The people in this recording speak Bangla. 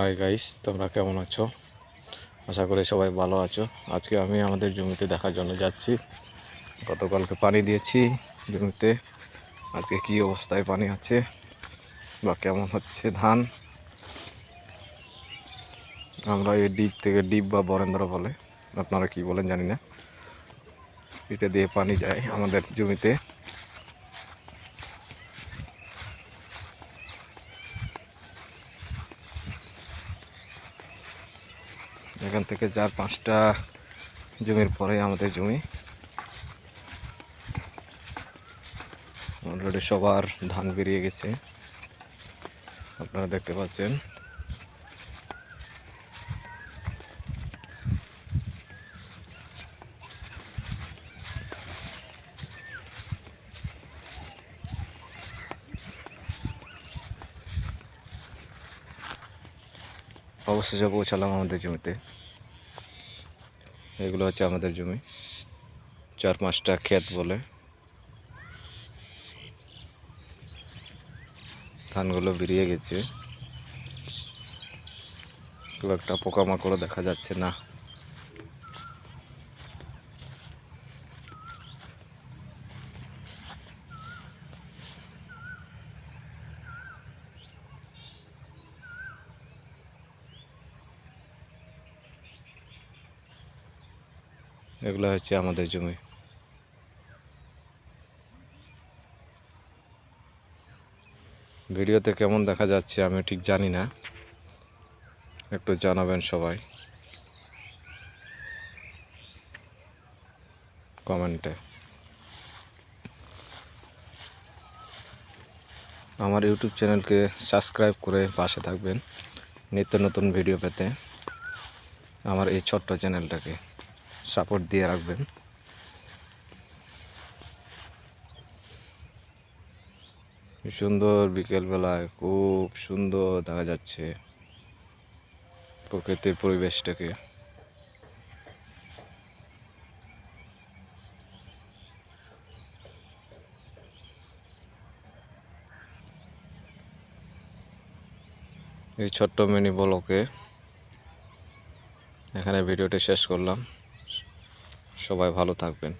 হাই গাইস তোমরা কেমন আছো? আশা করি সবাই ভালো আছো। আজকে আমি আমাদের জমিতে দেখার জন্য যাচ্ছি। গতকালকে পানি দিয়েছি জমিতে। আজকে কি অবস্থায় পানি আছে বা কেমন হচ্ছে ধান? আমরা এই ডিপ থেকে ডিপ বা বরেন্দ্র বলে, আপনারা কি বলেন জানি না। এটা দিয়ে পানি যায় আমাদের জমিতে। এখান থেকে চার পাঁচটা জমির পরে আমাদের জমি। অলরেডি সবার ধান বেরিয়ে গেছে। আপনারা দেখতে পাচ্ছেন। অবশেষে পৌঁছালাম আমাদের জমিতে। এগুলো হচ্ছে আমাদের জমি। চার পাঁচটা ক্ষেত বলে। ধানগুলো বেরিয়ে গেছে। খুব একটা পোকামাকড়ও দেখা যাচ্ছে না। এগুলো হচ্ছে আমাদের জমি। ভিডিওতে কেমন দেখা যাচ্ছে আমি ঠিক জানি না। একটু জানাবেন সবাই। কমেন্টে। আমার ইউটিউব চ্যানেলকে সাবস্ক্রাইব করে পাশে থাকবেন। নিত্য নতুন ভিডিও পেতে। আমার এই ছোট্ট চ্যানেলটাকে। সাপোর্ট দিয়ে রাখবেন। সুন্দর বিকেলবেলায় খুব সুন্দর দেখা যাচ্ছে প্রকৃতির পরিবেশটাকে। এই ছোট্ট মিনি বলকে এখানে ভিডিওটি শেষ করলাম। সবাই ভালো থাকবেন।